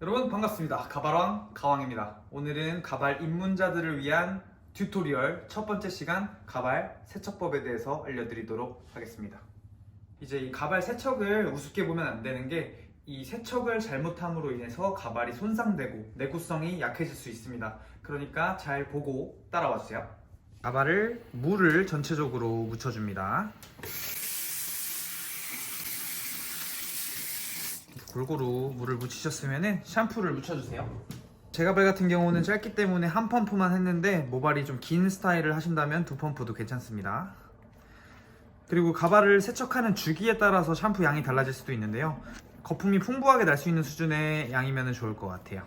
여러분 반갑습니다. 가발왕 가왕입니다. 오늘은 가발 입문자들을 위한 튜토리얼 첫 번째 시간 가발 세척법에 대해서 알려드리도록 하겠습니다. 이제 이 가발 세척을 우습게 보면 안 되는 게 이 세척을 잘못함으로 인해서 가발이 손상되고 내구성이 약해질 수 있습니다. 그러니까 잘 보고 따라와 주세요. 가발을 물을 전체적으로 묻혀줍니다. 골고루 물을 묻히셨으면 샴푸를 묻혀주세요. 제 가발 같은 경우는 짧기 때문에 한 펌프만 했는데 모발이 좀 긴 스타일을 하신다면 두 펌프도 괜찮습니다. 그리고 가발을 세척하는 주기에 따라서 샴푸 양이 달라질 수도 있는데요. 거품이 풍부하게 날 수 있는 수준의 양이면 좋을 것 같아요.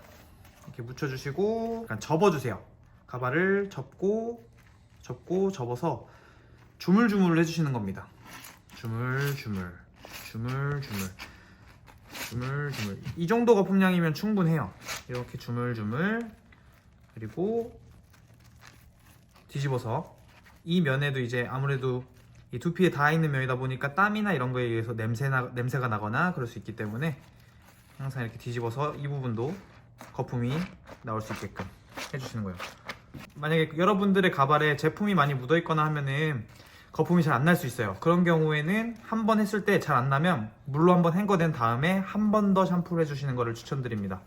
이렇게 묻혀주시고 약간 접어주세요. 가발을 접고 접고 접어서 주물주물 해주시는 겁니다. 주물주물 주물주물 주물주물. 이 정도 거품량이면 충분해요. 이렇게 주물주물. 그리고 뒤집어서 이 면에도 이제 아무래도 이 두피에 닿아 있는 면이다 보니까 땀이나 이런 거에 의해서 냄새나, 냄새가 나거나 그럴 수 있기 때문에 항상 이렇게 뒤집어서 이 부분도 거품이 나올 수 있게끔 해주시는 거예요. 만약에 여러분들의 가발에 제품이 많이 묻어 있거나 하면은 거품이 잘 안 날 수 있어요. 그런 경우에는 한 번 했을 때 잘 안 나면 물로 한번 헹궈낸 다음에 한 번 더 샴푸를 해주시는 것을 추천드립니다.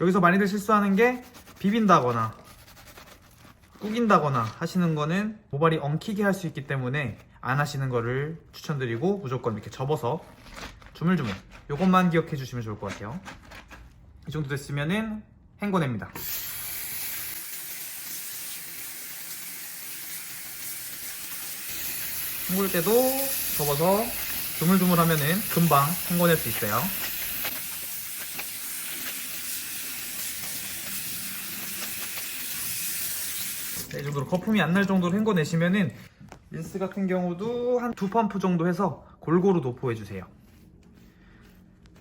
여기서 많이들 실수하는 게 비빈다거나 구긴다거나 하시는 거는 모발이 엉키게 할 수 있기 때문에 안 하시는 거를 추천드리고 무조건 이렇게 접어서 주물주물 이것만 기억해 주시면 좋을 것 같아요. 이 정도 됐으면은 헹궈냅니다. 헹굴 때도 접어서 드물드물 하면은 금방 헹궈낼 수 있어요. 네, 이 정도로 거품이 안 날 정도로 헹궈내시면은 린스 같은 경우도 한 두 펌프 정도 해서 골고루 도포해 주세요.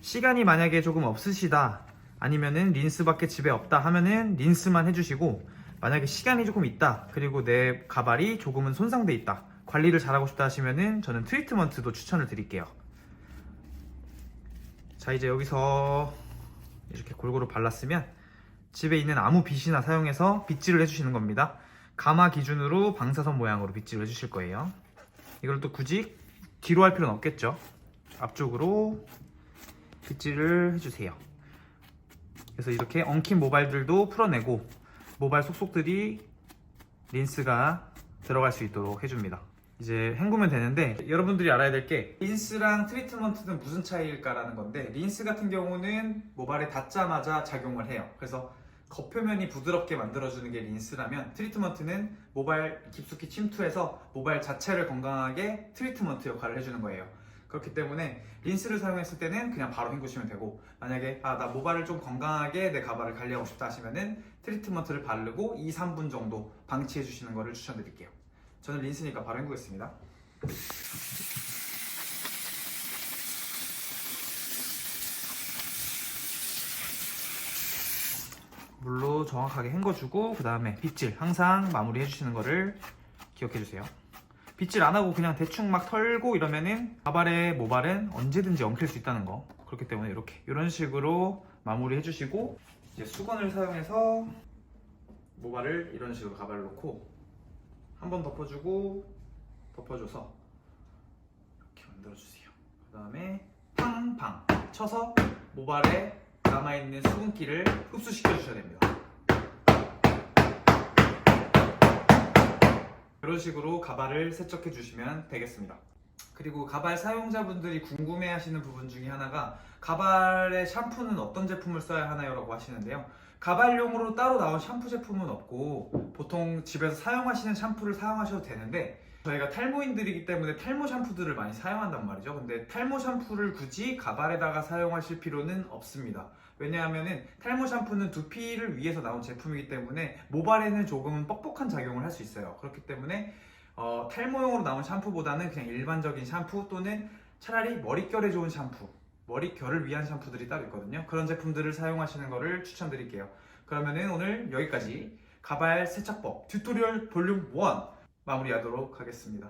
시간이 만약에 조금 없으시다 아니면은 린스밖에 집에 없다 하면은 린스만 해주시고 만약에 시간이 조금 있다 그리고 내 가발이 조금은 손상돼 있다 관리를 잘하고 싶다 하시면은 저는 트리트먼트도 추천을 드릴게요. 자 이제 여기서 이렇게 골고루 발랐으면 집에 있는 아무 빗이나 사용해서 빗질을 해주시는 겁니다. 가마 기준으로 방사선 모양으로 빗질을 해주실 거예요. 이걸 또 굳이 뒤로 할 필요는 없겠죠? 앞쪽으로 빗질을 해주세요. 그래서 이렇게 엉킨 모발들도 풀어내고 모발 속속들이 린스가 들어갈 수 있도록 해줍니다 이제 헹구면 되는데 여러분들이 알아야 될 게 린스랑 트리트먼트는 무슨 차이일까라는 건데 린스 같은 경우는 모발에 닿자마자 작용을 해요. 그래서 겉표면이 부드럽게 만들어주는 게 린스라면 트리트먼트는 모발 깊숙이 침투해서 모발 자체를 건강하게 트리트먼트 역할을 해주는 거예요. 그렇기 때문에 린스를 사용했을 때는 그냥 바로 헹구시면 되고 만약에 아 나 모발을 좀 건강하게 내 가발을 관리하고 싶다 하시면은 트리트먼트를 바르고 2, 3분 정도 방치해 주시는 거를 추천드릴게요 저는 린스니까 바로 헹구겠습니다. 물로 정확하게 헹궈주고 그 다음에 빗질 항상 마무리 해주시는 거를 기억해주세요. 빗질 안 하고 그냥 대충 막 털고 이러면은 가발의 모발은 언제든지 엉킬 수 있다는 거. 그렇기 때문에 이렇게. 이런 식으로 마무리 해주시고 이제 수건을 사용해서 모발을 이런 식으로 가발을 놓고 한 번 덮어주고 덮어줘서 이렇게 만들어주세요 그 다음에 팡팡 쳐서 모발에 남아있는 수분기를 흡수시켜 주셔야 됩니다 이런 식으로 가발을 세척해 주시면 되겠습니다. 그리고 가발 사용자분들이 궁금해 하시는 부분 중에 하나가 가발에 샴푸는 어떤 제품을 써야 하나요? 라고 하시는데요. 가발용으로 따로 나온 샴푸 제품은 없고 보통 집에서 사용하시는 샴푸를 사용하셔도 되는데 저희가 탈모인들이기 때문에 탈모 샴푸들을 많이 사용한단 말이죠. 근데 탈모 샴푸를 굳이 가발에다가 사용하실 필요는 없습니다. 왜냐하면은 탈모 샴푸는 두피를 위해서 나온 제품이기 때문에 모발에는 조금 뻑뻑한 작용을 할 수 있어요. 그렇기 때문에 어, 탈모용으로 나온 샴푸보다는 그냥 일반적인 샴푸 또는 차라리 머릿결에 좋은 샴푸, 머릿결을 위한 샴푸들이 따로 있거든요. 그런 제품들을 사용하시는 것을 추천드릴게요. 그러면은 오늘 여기까지 가발 세척법 튜토리얼 볼륨 1 마무리하도록 하겠습니다.